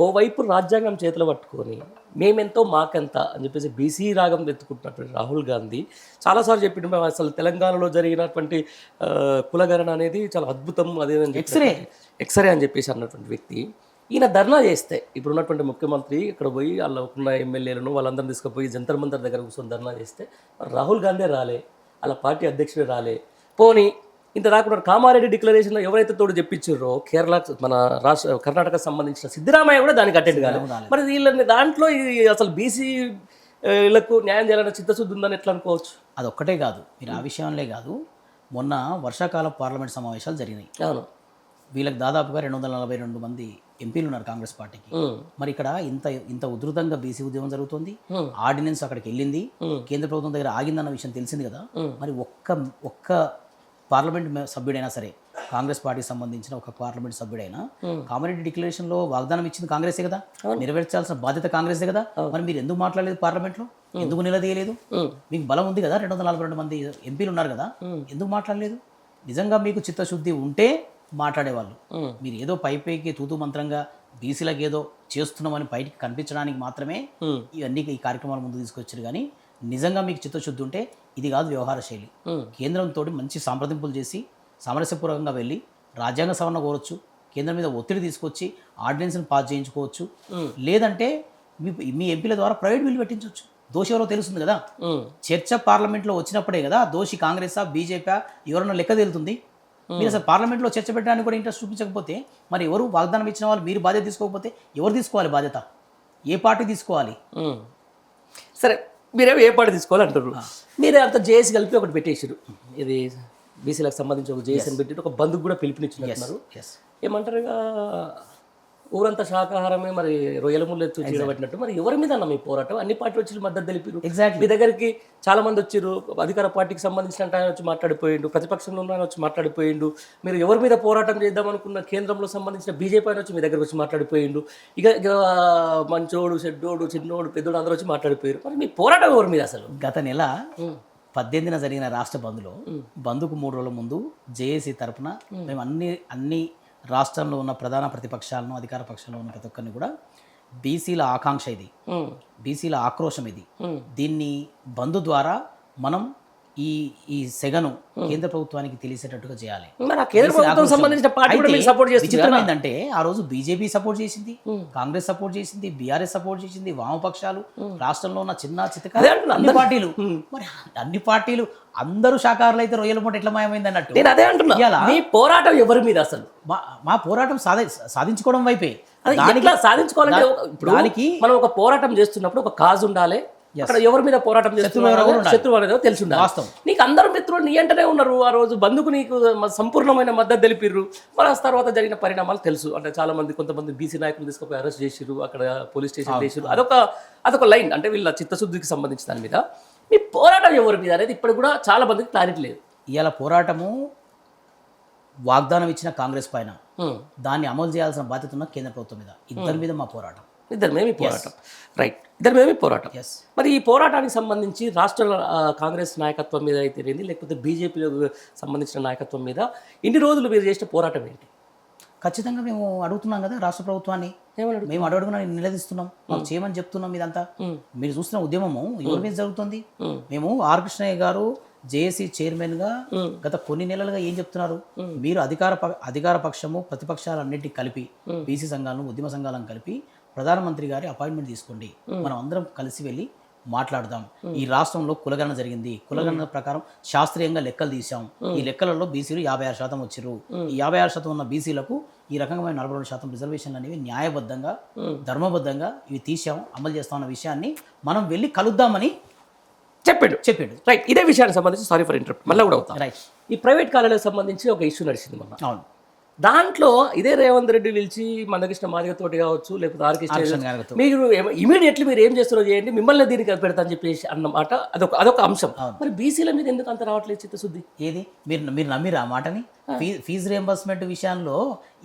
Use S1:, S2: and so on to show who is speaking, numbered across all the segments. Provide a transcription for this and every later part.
S1: ఓవైపు రాజ్యాంగం చేతిలో పట్టుకొని మేమెంతో మాకెంత అని చెప్పేసి బీసీ రాగం వెతుకుంటున్నటువంటి రాహుల్ గాంధీ చాలాసార్లు చెప్పిండు మేము అసలు తెలంగాణలో జరిగినటువంటి ఆ, కులగణన అనేది చాలా అద్భుతం అదేదని ఎక్స్రే ఎక్స్రే అని చెప్పేసి అన్నటువంటి వ్యక్తి. ఈయన ధర్నా చేస్తే ఇప్పుడు ఉన్నటువంటి ముఖ్యమంత్రి ఇక్కడ పోయి వాళ్ళ ఉన్న ఎమ్మెల్యేలను వాళ్ళందరిని తీసుకుపోయి జంతర్ మంతర్ దగ్గర కూర్చొని ధర్నా చేస్తే రాహుల్ గాంధీ రాలే వాళ్ళ పార్టీ అధ్యక్షుడు రాలే. పోనీ ఇంత రాకుండా కామారెడ్డి డిక్లరేషన్లో ఎవరైతే తోడు చెప్పించారో కేరళ మన రాష్ట్ర కర్ణాటకకు సంబంధించిన సిద్ధరామయ్య కూడా దానికి అటెండ్ కాలేదు. మరి వీళ్ళని దాంట్లో ఇది అసలు బీసీ వీళ్ళకు న్యాయం చేయాలన్న చిత్తశుద్ధి ఉందని ఎట్లా అనుకోవచ్చు?
S2: అదొక్కటే కాదు. మీరు ఆ విషయంలో కాదు. మొన్న వర్షాకాల పార్లమెంట్ సమావేశాలు జరిగినాయి.
S1: అవును.
S2: వీళ్ళకి దాదాపుగా రెండు వందల నలభై రెండు మంది ఎంపీలు ఉన్నారు కాంగ్రెస్ పార్టీకి. మరి ఇక్కడ ఇంత ఇంత ఉధృతంగా బీసీ ఉద్యమం జరుగుతుంది. ఆర్డినెన్స్ అక్కడికి వెళ్ళింది. కేంద్ర ప్రభుత్వం దగ్గర ఆగిందన్న విషయం తెలిసింది కదా. మరి ఒక్క ఒక్క పార్లమెంట్ సభ్యుడైనా సరే కాంగ్రెస్ పార్టీకి సంబంధించిన ఒక పార్లమెంట్ సభ్యుడైనా కామారెడ్డి డిక్లరేషన్లో వాగ్దానం ఇచ్చింది కాంగ్రెసే కదా? నెరవేర్చాల్సిన బాధ్యత కాంగ్రెసే కదా? మరి మీరు ఎందుకు మాట్లాడలేదు పార్లమెంట్లో ఎందుకు నిలదీయలేదు?
S1: ఉమ్,
S2: మీకు బలం ఉంది కదా? రెండు వందల నలభై రెండు మంది ఎంపీలు ఉన్నారు కదా? ఎందుకు మాట్లాడలేదు? నిజంగా మీకు చిత్తశుద్ధి ఉంటే మాట్లాడేవాళ్ళు. మీరు ఏదో పై పైకి తూతూ మంత్రంగా బీసీలకు ఏదో చేస్తున్నామని బయటికి కనిపించడానికి మాత్రమే ఇవన్నీ ఈ కార్యక్రమాలు ముందు తీసుకొచ్చారు. కానీ నిజంగా మీకు చిత్తశుద్ధి ఉంటే ఇది కాదు వ్యవహార శైలి. కేంద్రంతో మంచి సంప్రదింపులు చేసి సామరస్యపూర్వకంగా వెళ్ళి రాజ్యాంగ సవరణ కోరొచ్చు కేంద్రం మీద ఒత్తిడి తీసుకొచ్చి ఆర్డినెన్స్ని పాస్ చేయించుకోవచ్చు. లేదంటే మీ మీ ఎంపీల ద్వారా ప్రైవేట్ బిల్లు పెట్టించవచ్చు దోషి ఎవరో తెలుస్తుంది కదా. చర్చ పార్లమెంట్లో వచ్చినప్పుడే కదా దోషి కాంగ్రెసా బీజేపీ ఎవరన్నా లెక్క తేలుతుంది? మీరు అసలు పార్లమెంట్లో చర్చ పెట్టడానికి కూడా ఇంట్రెస్ట్ చూపించకపోతే మరి ఎవరు వాగ్దానం ఇచ్చిన వాళ్ళు మీరు బాధ్యత తీసుకోకపోతే ఎవరు తీసుకోవాలి బాధ్యత? ఏ పార్టీ తీసుకోవాలి.
S1: సరే మీరేమో ఏ పాట తీసుకోవాలంటారు మీరే అంత జేఏసీ కలిపి ఒకటి పెట్టేసారు ఇది బీసీలకు సంబంధించి ఒక జేఏసీ అని పెట్టి ఒక బంధుకు కూడా పిలుపునిచ్చినట్టున్నారు
S2: ఎస్
S1: ఏమంటారు ఇక ఊరంతా శాకాహారమే మరి రొయ్యల ముళ్ళు ఎత్తు చీడబట్టినట్టు మరి ఎవరి మీద అన్న మీ పోరాటం? అన్ని పార్టీ వచ్చి మద్దతు తెలిపారు
S2: ఎగ్జాక్ట్లీ
S1: మీ దగ్గరికి చాలా మంది వచ్చారు అధికార పార్టీకి సంబంధించిన ఆయన వచ్చి మాట్లాడిపోయిండు. ప్రతిపక్షంలో ఉన్న ఆయన వచ్చి మాట్లాడిపోయిండు. మీరు ఎవరి మీద పోరాటం చేద్దాం అనుకున్న కేంద్రంలో సంబంధించిన బీజేపీ ఆయన వచ్చి మీ దగ్గరకు వచ్చి మాట్లాడిపోయిండు. ఇక ఇక మంచోడు చెడ్డోడు చిన్నోడు పెద్దోడు అందరూ వచ్చి మాట్లాడిపోయారు మరి మీ పోరాటం ఎవరి మీద అసలు?
S2: గత నెల పద్దెనిమిదిన జరిగిన రాష్ట్ర బంద్లో బంద్కు మూడు రోజుల ముందు జేఏసీ తరపున మేము అన్ని అన్ని రాష్ట్రంలో ఉన్న ప్రధాన ప్రతిపక్షాలను అధికార పక్షంలో ఉన్న ప్రతి ఒక్కరిని కూడా బీసీల ఆకాంక్ష ఇది. బీసీల ఆక్రోశం ఇది. దీన్ని బంధు ద్వారా మనం ఈ ఈ సెగను కేంద్ర ప్రభుత్వానికి తెలిసేటట్టుగా చేయాలి.
S1: ఆ
S2: ఏంటంటే ఆ రోజు బీజేపీ సపోర్ట్ చేసింది కాంగ్రెస్ సపోర్ట్ చేసింది బీఆర్ఎస్ సపోర్ట్ చేసింది వామపక్షాలు రాష్ట్రంలో ఉన్న చిన్న చితక అన్ని పార్టీలు. మరి అన్ని పార్టీలు అందరూ శాఖారులు అయితే రొయ్యల పూట ఎట్లా మాయమైంది అన్నట్టు.
S1: నేను అదే అంటున్నా
S2: ఇయ్యాలా?
S1: మీ పోరాటం ఎవరి మీద అసలు?
S2: మా మా పోరాటం సాధి సాధించుకోవడం వైపే.
S1: ఎట్లా సాధించుకోవాలంటే
S2: దానికి
S1: మనం ఒక పోరాటం చేస్తున్నప్పుడు ఒక కాజ్ ఉండాలి అక్కడ ఎవరి మీద పోరాటం చేస్తున్నారు శత్రువు అనేది తెలిసి ఉండాలి. నీకు అందరు మిత్రులు నీ అంటనే ఉన్నారు ఆ రోజు. బంధుకు నీకు సంపూర్ణమైన మద్దతు తెలిపిర్రు. మరి ఆ తర్వాత జరిగిన పరిణామాలు తెలుసు. అంటే చాలా మంది కొంతమంది బీసీ నాయకులు తీసుకుపోయి అరెస్ట్ చేసిర్రు. అక్కడ పోలీస్ స్టేషన్ చేసిర్రు. అదొక అదొక లైన్ అంటే వీళ్ళ చిత్తశుద్ధికి సంబంధించిన దాని మీద. మీ పోరాటం ఎవరి మీద అనేది ఇప్పుడు కూడా చాలా మందికి క్లారిటీ లేదు.
S2: ఇవాళ పోరాటము వాగ్దానం ఇచ్చిన కాంగ్రెస్ పైన. దాన్ని అమలు చేయాల్సిన బాధ్యత ఉన్న కేంద్ర ప్రభుత్వం మీద. ఇద్దరి మీద మా పోరాటం.
S1: ఇద్దరు మేమే పోరాటం. రైట్ ఇద్దరు మేమే పోరాటం. మరి ఈ పోరాటానికి సంబంధించి రాష్ట్ర కాంగ్రెస్ నాయకత్వం మీద అయితే లేకపోతే బీజేపీ సంబంధించిన నాయకత్వం మీద ఇన్ని రోజులు మీరు చేసిన పోరాటం ఏంటి?
S2: ఖచ్చితంగా మేము అడుగుతున్నాం కదా రాష్ట్ర ప్రభుత్వాన్ని. మేము అడుగుడుగా నిలదీస్తున్నాం. మాకు చేయమని చెప్తున్నాం ఇదంతా. మీరు చూస్తున్న ఉద్యమము ఎవరి మీద జరుగుతుంది? మేము ఆర్ కృష్ణయ్య గారు జేఏసీ చైర్మన్గా గత కొన్ని నెలలుగా ఏం చెప్తున్నారు? మీరు అధికార ప- అధికార పక్షము ప్రతిపక్షాలన్నిటికీ కలిపి బీసీ సంఘాలను ఉద్యమ సంఘాలను కలిపి ప్రధానమంత్రి గారి అపాయింట్మెంట్ తీసుకోండి. మనం అందరం కలిసి వెళ్ళి మాట్లాడదాం. ఈ రాష్ట్రంలో కులగణన జరిగింది. కులగణన ప్రకారం శాస్త్రీయంగా లెక్కలు తీసాం ఈ లెక్కలలో బీసీలు యాభై ఆరు శాతం వచ్చారు. ఈ యాభై ఆరు శాతం ఉన్న బీసీలకు ఈ రకంగా నలభై రెండు శాతం రిజర్వేషన్లు అనేవి న్యాయబద్ధంగా ధర్మబద్ధంగా ఇవి తీసాం అమలు చేస్తామన్న విషయాన్ని మనం వెళ్ళి కలుద్దామని
S1: చెప్పాడు.
S2: చెప్పిండు.
S1: రైట్ ఇదే విషయానికి సంబంధించి సారీ ఫర్ ఇంటరప్ట్ మళ్ళీ కూడా అవుతాం.
S2: రైట్
S1: ఈ ప్రైవేట్ కాలేజీకి సంబంధించి ఒక ఇష్యూ నడిచింది మొన్న.
S2: అవును.
S1: దాంట్లో ఇదే రేవంత్ రెడ్డి పిలిచి మందకృష్ణ మాదిగ తోటి కావచ్చు లేకపోతే. మీరు ఇమీడియట్లీ మీరు ఏం చేస్తారో చేయండి మిమ్మల్ని దీనికి పెడతా అని చెప్పేసి అన్నమాట అదొక అదొక అంశం. మరి బీసీల మీద ఎందుకు అంత రావట్లేదు చిత్తశుద్ధి?
S2: ఏది? మీరు మీరు నమ్మిరా ఆ మాటని? ఫీజు రియంబర్స్మెంట్ విషయంలో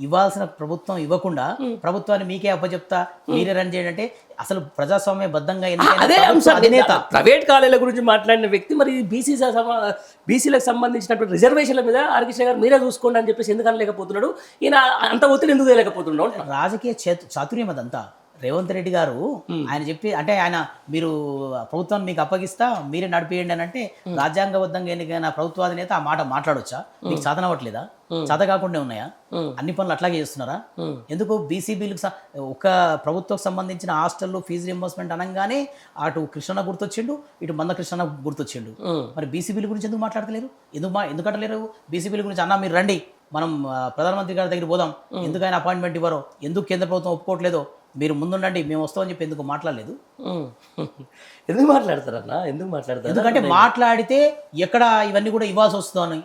S2: ఇవ్వాల్సిన ప్రభుత్వం ఇవ్వకుండా ప్రభుత్వాన్ని మీకే అప్పచెప్తా మీరే రన్ చేయండి అంటే అసలు ప్రజాస్వామ్య ఎన్నికైన
S1: అదే
S2: అధినేత.
S1: ప్రైవేట్ కాలేజీల గురించి మాట్లాడిన వ్యక్తి మరి బీసీ బీసీలకు సంబంధించినటువంటి రిజర్వేషన్ల మీద ఆర్కిష గారు మీరే చూసుకోండి అని చెప్పేసి ఎందుకు అనలేకపోతున్నాడు? ఉన్నాడు ఈయన అంత ఒత్తిడి ఎందుకు అంటున్నా.
S2: రాజకీయ చేతు చాతుర్యం అదంతా. రేవంత్ రెడ్డి గారు ఆయన చెప్పి అంటే ఆయన మీరు ప్రభుత్వాన్ని మీకు అప్పగిస్తా మీరే నడిపేయండి అని అంటే రాజ్యాంగబద్ధంగా ఎన్నికైన ప్రభుత్వాధినేత ఆ మాట మాట్లాడొచ్చా? మీకు చదనవట్లేదా చద కాకుండా ఉన్నాయా? అన్ని పనులు అట్లాగే చేస్తున్నారా? ఎందుకు బీసీబీలకు ఒక ప్రభుత్వం సంబంధించిన హాస్టల్లో ఫీజు రింబర్స్మెంట్ అనగానే అటు కృష్ణ గుర్తొచ్చిండు ఇటు మంద కృష్ణ గుర్తొచ్చిండు. మరి బీసీబీల గురించి ఎందుకు మాట్లాడతలేరు? ఎందుకు మా ఎందుకు అంటలేరు? బీసీబీల గురించి అన్న మీరు రండి. మనం ప్రధానమంత్రి గారి దగ్గర పోదాం. ఎందుకు ఆయన అపాయింట్మెంట్ ఇవ్వరో? ఎందుకు కేంద్ర ప్రభుత్వం ఒప్పుకోవట్లేదో? మీరు ముందుండండి మేము వస్తామని చెప్పి ఎందుకు మాట్లాడలేదు.
S1: ఎందుకు మాట్లాడతారన్నా? ఎందుకు మాట్లాడతారు?
S2: ఎందుకంటే మాట్లాడితే ఎక్కడ ఇవన్నీ కూడా ఇవ్వాల్సి వస్తుందని.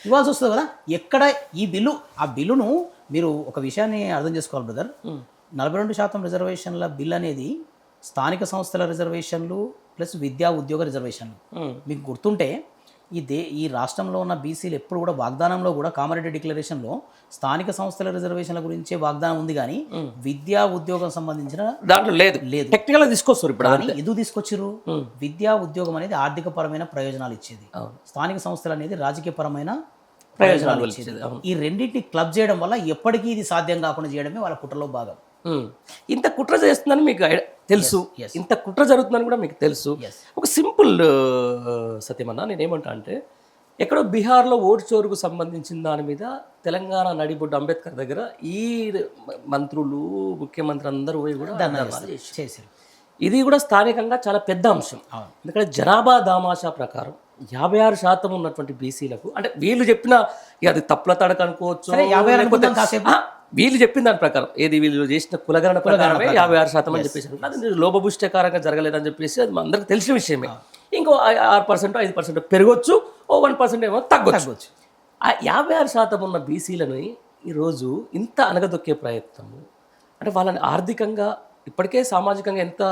S2: ఇవ్వాల్సి వస్తుంది కదా? ఎక్కడ ఈ బిల్లు ఆ బిల్లును మీరు ఒక విషయాన్ని అర్థం చేసుకోవాలి బ్రదర్. నలభై రెండు శాతం రిజర్వేషన్ల బిల్ అనేది స్థానిక సంస్థల రిజర్వేషన్లు ప్లస్ విద్యా ఉద్యోగ రిజర్వేషన్లు. మీకు గుర్తుంటే ఈ దే ఈ రాష్ట్రంలో ఉన్న బీసీలు ఎప్పుడు కూడా వాగ్దానంలో కూడా కామారెడ్డి డిక్లరేషన్లో స్థానిక సంస్థల రిజర్వేషన్ల గురించే వాగ్దానం ఉంది కానీ విద్యా ఉద్యోగం సంబంధించిన
S1: దాంట్లో లేదు.
S2: లేదు.
S1: టెక్నికల్ తీసుకొస్తారు ఇప్పుడు
S2: ఎందుకు తీసుకొచ్చిర్రు? విద్యా ఉద్యోగం అనేది ఆర్థిక పరమైన ప్రయోజనాలు ఇచ్చేది. స్థానిక సంస్థలు అనేది రాజకీయపరమైన
S1: ప్రయోజనాలు
S2: ప్రయోజనాలు ఇచ్చేది. ఈ రెండింటిని క్లబ్ చేయడం వల్ల ఎప్పటికీ ఇది సాధ్యం కాకుండా చేయడమే వాళ్ళ కుట్రలో భాగం.
S1: ఇంత కుట్ర చేస్తుందని మీకు తెలుసు. ఇంత కుట్ర జరుగుతుందని కూడా మీకు తెలుసు. ఒక సింపుల్ సత్యమన్న నేనేమంటా అంటే ఎక్కడో బీహార్లో ఓటు చోరుకు సంబంధించిన దాని మీద తెలంగాణ నడిబొడ్డు అంబేద్కర్ దగ్గర ఈ మంత్రులు ముఖ్యమంత్రి అందరూ పోయి కూడా చేశారు. ఇది కూడా స్థానికంగా చాలా పెద్ద అంశం. ఎందుకంటే జనాభా దామాషా ప్రకారం యాభై ఆరు శాతం ఉన్నటువంటి బీసీలకు అంటే వీళ్ళు చెప్పిన అది తప్పుల తడక అనుకోవచ్చు వీళ్ళు చెప్పిన దాని ప్రకారం. ఏది వీళ్ళు చేసిన కులగణన ప్రకారమే యాభై ఆరు శాతం అని చెప్పేసి అది లోపభుష్టకారంగా జరగలేదని చెప్పేసి అది అందరికి తెలిసిన విషయమే. ఇంకో ఆ- ఆరు పర్సెంట్ ఐదు పర్సెంట్ పెరగొచ్చు ఓ వన్ పర్సెంట్ ఏమో తగ్గొచ్చు. ఆ యాభై ఆరు శాతం ఉన్న బీసీలను ఈరోజు ఇంత అనగదొక్కే ప్రయత్నము అంటే వాళ్ళని ఆర్థికంగా ఇప్పటికే సామాజికంగా ఎంత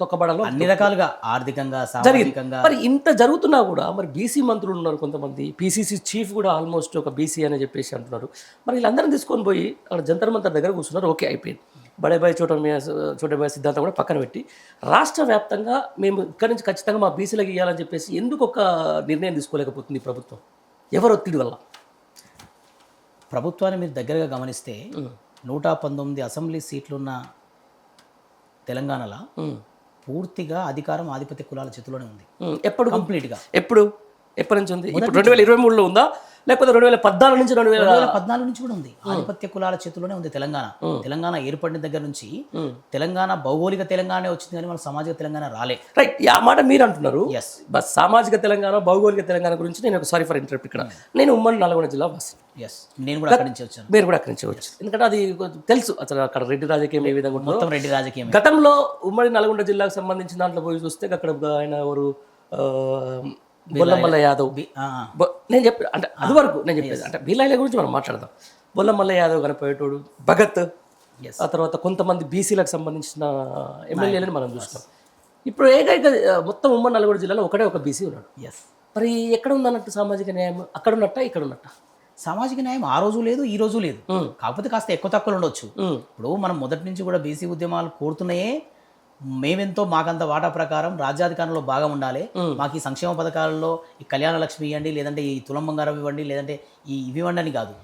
S1: తొక్కబడాలో
S2: అన్ని రకాలుగా ఆర్థికంగా సామాజికంగా.
S1: మరి ఇంత జరుగుతున్నా కూడా మరి బీసీ మంత్రులు ఉన్నారు కొంతమంది పీసీసీ చీఫ్ కూడా ఆల్మోస్ట్ ఒక బీసీ అని చెప్పేసి అంటున్నారు. మరి వీళ్ళందరిని తీసుకొని పోయి అక్కడ జంతర్ మంతర్ దగ్గర కూర్చున్నారు. ఓకే అయిపోయింది. బడేబాయ్ చోట చోటబాయ్ సిద్ధాంతం కూడా పక్కన పెట్టి రాష్ట్ర వ్యాప్తంగా మేము ఇక్కడి నుంచి ఖచ్చితంగా మా బీసీలకు ఇవ్వాలని చెప్పేసి ఎందుకు ఒక నిర్ణయం తీసుకోలేకపోతుంది ప్రభుత్వం? ఎవరు ఒత్తిడి వల్ల?
S2: ప్రభుత్వాన్ని మీరు దగ్గరగా గమనిస్తే నూట పంతొమ్మిది అసెంబ్లీ సీట్లున్న తెలంగాణలో. పూర్తిగా అధికారం ఆధిపత్య కులాల చేతిలోనే ఉంది.
S1: ఎప్పుడు
S2: కంప్లీట్గా
S1: ఎప్పుడు ఎప్పటి నుంచి ఉంది? ఇప్పుడు రెండు వేల ఇరవై మూడులో ఉందా? లేకపోతే రెండు వేల పద్నాలుగు నుంచి రెండు వేల
S2: పద్నాలుగు నుంచి కూడా ఉంది. ఆధిపత్య కులాల చేతిలోనే ఉంది తెలంగాణ. తెలంగాణ ఏర్పడిన దగ్గర నుంచి తెలంగాణ భౌగోళిక తెలంగాణ వచ్చింది కానీ మన సామాజిక తెలంగాణ రాలే.
S1: రైట్ ఆ మాట మీరు అంటున్నారు.
S2: ఎస్
S1: బస్ సామాజిక తెలంగాణ భౌగోళిక తెలంగాణ గురించి నేను ఒక సారీ ఫర్ ఇంటరప్ట్ ఇక్కడ. నేను ఉమ్మడి నల్గొండ జిల్లా వాసి.
S2: ఎస్ నేను కూడా అక్కడి నుంచి వచ్చాను.
S1: మీరు కూడా అక్కడి నుంచి వచ్చు ఎందుకంటే అది తెలుసు. అసలు అక్కడ రెడ్డి రాజకీయం ఏ విధంగా
S2: మొత్తం రెడ్డి రాజకీయం
S1: గతంలో ఉమ్మడి నల్గొండ జిల్లాకు సంబంధించిన దాంట్లో పోయి చూస్తే అక్కడ ఆయన ఎవరు బొల్లమల్ల యాదవ్. బొ- నేను చెప్పి అంటే అది వరకు నేను చెప్పేది అంటే బీలాయిల గురించి మనం మాట్లాడదాం. బొల్లమల్ల యాదవ్ కనిపోయేటోడు భగత్. ఆ తర్వాత కొంతమంది బీసీలకు సంబంధించిన ఎమ్మెల్యేలని మనం చూస్తాం ఇప్పుడు ఏకైక మొత్తం ఉమ్మడి నల్గొండ జిల్లాలో ఒకటే ఒక బీసీ ఉన్నాడు.
S2: ఎస్
S1: మరి ఎక్కడ ఉందన్నట్టు సామాజిక న్యాయం? అక్కడ ఉన్నట్ట ఇక్కడ ఉన్నట్ట
S2: సామాజిక న్యాయం ఆ రోజు లేదు ఈ రోజు లేదు. కాకపోతే కాస్త ఎక్కువ తక్కువలు ఉండొచ్చు.
S1: ఉమ్,
S2: ఇప్పుడు మనం మొదటి నుంచి కూడా బీసీ ఉద్యమాలు కోరుతున్నాయే మేమెంతో మాకంత వాటా ప్రకారం రాజ్యాధికారంలో భాగం ఉండాలి. మాకు ఈ సంక్షేమ పథకాలలో ఈ కళ్యాణ లక్ష్మి ఇవ్వండి లేదంటే ఈ తులం బంగారం ఇవ్వండి లేదంటే ఈ ఇవి ఇవ్వండి అని కాదు.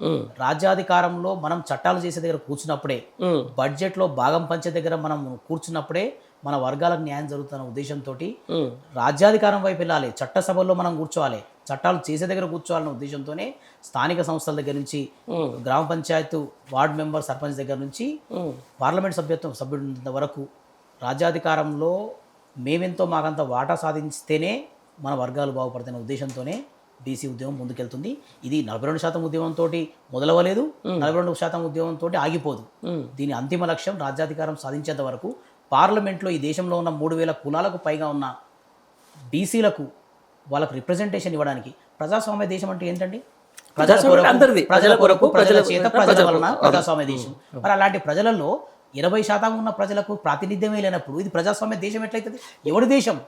S2: రాజ్యాధికారంలో మనం చట్టాలు చేసే దగ్గర కూర్చున్నప్పుడే
S1: ఉమ్,
S2: బడ్జెట్లో భాగం పంచే దగ్గర మనం కూర్చున్నప్పుడే మన వర్గాలకు న్యాయం జరుగుతున్న ఉద్దేశంతో రాజ్యాధికారం వైపు వెళ్ళాలి. చట్టసభల్లో మనం కూర్చోవాలి. చట్టాలు చేసే దగ్గర కూర్చోవాలన్న ఉద్దేశంతోనే స్థానిక సంస్థల దగ్గర నుంచి గ్రామ పంచాయత్ వార్డ్ మెంబర్ సర్పంచ్ దగ్గర నుంచి పార్లమెంట్ సభ్యత్వం సభ్యుడినంత వరకు రాజ్యాధికారంలో మేమెంతో మాకంత వాటా సాధిస్తేనే మన వర్గాలు బాగుపడుతున్న ఉద్దేశంతోనే బీసీ ఉద్యమం ముందుకెళ్తుంది. ఇది నలభై రెండు శాతం ఉద్యమంతో మొదలవలేదు నలభై రెండు శాతం ఉద్యమంతో ఆగిపోదు. దీని అంతిమ లక్ష్యం రాజ్యాధికారం సాధించేంత వరకు పార్లమెంట్లో ఈ దేశంలో ఉన్న మూడు వేల కులాలకు పైగా ఉన్న బీసీలకు వాళ్ళకు రిప్రజెంటేషన్ ఇవ్వడానికి ప్రజాస్వామ్య దేశం అంటే ఏంటండి? ప్రజల కొరకు. ప్రజల చేత
S1: ప్రజల
S2: వలన. ప్రజాస్వామ్య దేశం. మరి అలాంటి ప్రజలలో ఇరవై శాతం ఉన్న ప్రజలకు ప్రాతినిధ్యమే లేనప్పుడు ఇది ప్రజాస్వామ్య దేశం ఎట్లయితుంది? ఎవరి దేశం?